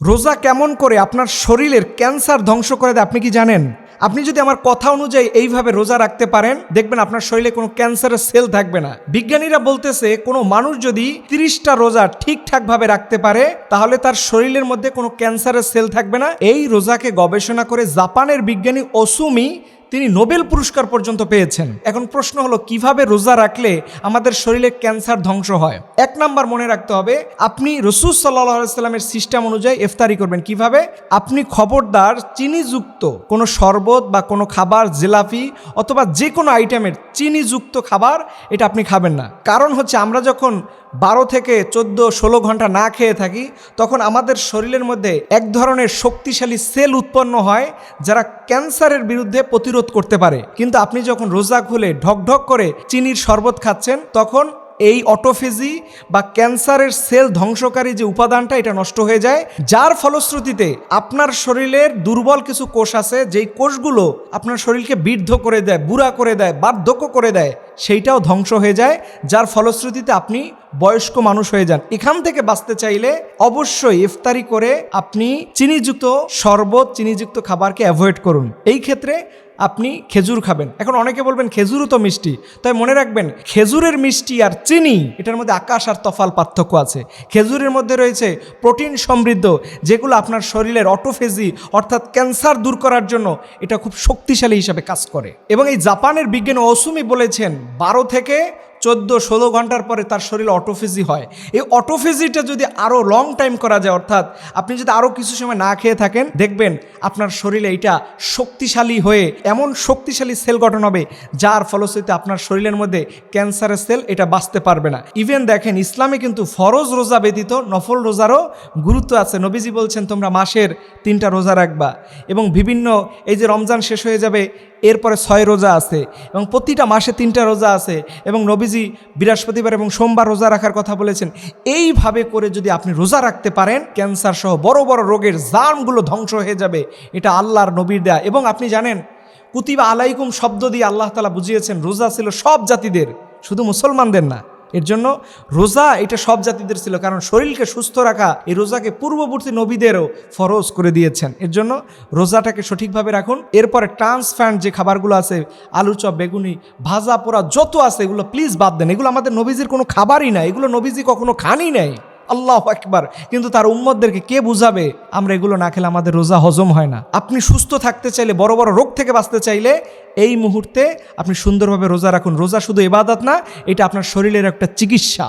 রোজা কেমন করে আপনার শরীরের ক্যান্সার ধ্বংস করে দেয় আপনি কি জানেন? আপনি যদি আমার কথা অনুযায়ী এইভাবে রোজা রাখতে পারেন, দেখবেন আপনার শরীরে কোনো ক্যান্সারের সেল থাকবে না। বিজ্ঞানীরা বলতেছে, কোনো মানুষ যদি তিরিশটা রোজা ঠিকঠাকভাবে রাখতে পারে, তাহলে তার শরীরের মধ্যে কোনো ক্যান্সারের সেল থাকবে না। এই রোজাকে গবেষণা করে জাপানের বিজ্ঞানী ওসুমি তিনি নোবেল পুরস্কার পর্যন্ত পেয়েছেন। এখন প্রশ্ন হলো, কীভাবে রোজা রাখলে আমাদের শরীরে ক্যান্সার ধ্বংস হয়? এক নাম্বার মনে রাখতে হবে, আপনি রসুল সাল্লাহ সাল্লামের সিস্টেম অনুযায়ী ইফতারি করবেন। কীভাবে? আপনি খবরদার, চিনিযুক্ত কোনো শরবত বা কোনো খাবার জেলাফি অথবা যে কোনো আইটেমের চিনিযুক্ত খাবার, এটা আপনি খাবেন না। কারণ হচ্ছে আমরা যখন বারো থেকে চোদ্দ, ষোলো ঘণ্টা না খেয়ে থাকি, তখন আমাদের শরীরের মধ্যে এক ধরনের শক্তিশালী সেল উৎপন্ন হয়, যারা ক্যান্সারের বিরুদ্ধে প্রতিরোধ করতে পারে। কিন্তু আপনি যখন রোজা খুলে ঢকঢক করে চিনির শরবত খাচ্ছেন, তখন এই অটোফেজি বা ক্যান্সারের সেল ধ্বংসকারী যে উপাদানটা, এটা নষ্ট হয়ে যায়। যার ফলশ্রুতিতে আপনার শরীরের দুর্বল কিছু কোষ আছে, যেই কোষগুলো আপনার শরীরকে বৃদ্ধ করে দেয়, বুড়া করে দেয়, বার্ধক্য করে দেয় সেইটাও ধ্বংস হয়ে যায়, যার ফলশ্রুতিতে আপনি বয়স্ক মানুষ হয়ে যান। এখান থেকে বাঁচতে চাইলে অবশ্যই ইফতারি করে আপনি চিনিযুক্ত শরবত, চিনিযুক্ত খাবারকে অ্যাভয়েড করুন। এই ক্ষেত্রে আপনি খেজুর খাবেন। এখন অনেকে বলবেন, খেজুরও তো মিষ্টি। তাই মনে রাখবেন, খেজুরের মিষ্টি আর চিনি, এটার মধ্যে আকাশ আর তফাল পার্থক্য আছে। খেজুরের মধ্যে রয়েছে প্রোটিন সমৃদ্ধ, যেগুলো আপনার শরীরের অটোফেজি, অর্থাৎ ক্যান্সার দূর করার জন্য এটা খুব শক্তিশালী হিসাবে কাজ করে। এবং এই জাপানের বিজ্ঞানী অসুমি বলেছেন বারো থেকে চোদ্দ, ষোলো ঘণ্টার পরে তার শরীরে অটোফিজি হয়। এই অটোফিজিটা যদি আরও লং টাইম করা যায়, অর্থাৎ আপনি যদি আরও কিছু সময় না খেয়ে থাকেন, দেখবেন আপনার শরীরে এটা শক্তিশালী হয়ে এমন শক্তিশালী সেল গঠন হবে, যার ফলশ্রুতিতে আপনার শরীরের মধ্যে ক্যান্সারের সেল এটা বাঁচতে পারবে না। ইভেন দেখেন, ইসলামে কিন্তু ফরজ রোজা ব্যতীত নফল রোজারও গুরুত্ব আছে। নবীজি বলছেন, তোমরা মাসের তিনটা রোজা রাখবা এবং বিভিন্ন, এই যে রমজান শেষ হয়ে যাবে এরপরে ছয় রোজা আছে এবং প্রতিটা মাসে তিনটা রোজা আছে এবং নবীজি বৃহস্পতিবার এবং সোমবার রোজা রাখার কথা বলেছেন। এইভাবে করে যদি আপনি রোজা রাখতে পারেন, ক্যান্সার সহ বড় বড় রোগের জার্মগুলো ধ্বংস হয়ে যাবে। এটা আল্লাহর নবীর দেয়া। এবং আপনি জানেন, কুতিবা আলাইকুম শব্দ দিয়ে আল্লাহ তালা বুঝিয়েছেন, রোজা ছিল সব জাতিদের, শুধু মুসলমানদের না। এর জন্য রোজা এটা সব জাতিদের ছিল, কারণ শরীরকে সুস্থ রাখা এই রোজাকে পূর্ববর্তী নবীদেরও ফরজ করে দিয়েছেন। এর জন্য রোজাটাকে সঠিকভাবে রাখুন। এরপরে ট্রান্সফ্যান্ট যে খাবারগুলো আছে, আলু চপ, বেগুনি, ভাজা পোড়া যত আছে, এগুলো প্লিজ বাদ দেন। এগুলো আমাদের নবীজির কোনো খাবারই না এগুলো নবীজি কখনো খানই নাই। আল্লাহ একবার কিন্তু তার উম্মতদেরকে কে বুঝাবে? আমরা এগুলো না খেলে আমাদের রোজা হজম হয় না। আপনি সুস্থ থাকতে চাইলে, বড় বড় রোগ থেকে বাঁচতে চাইলে এই মুহূর্তে আপনি সুন্দরভাবে রোজা রাখুন। রোজা শুধু এবাদত না, এটা আপনার শরীরের একটা চিকিৎসা।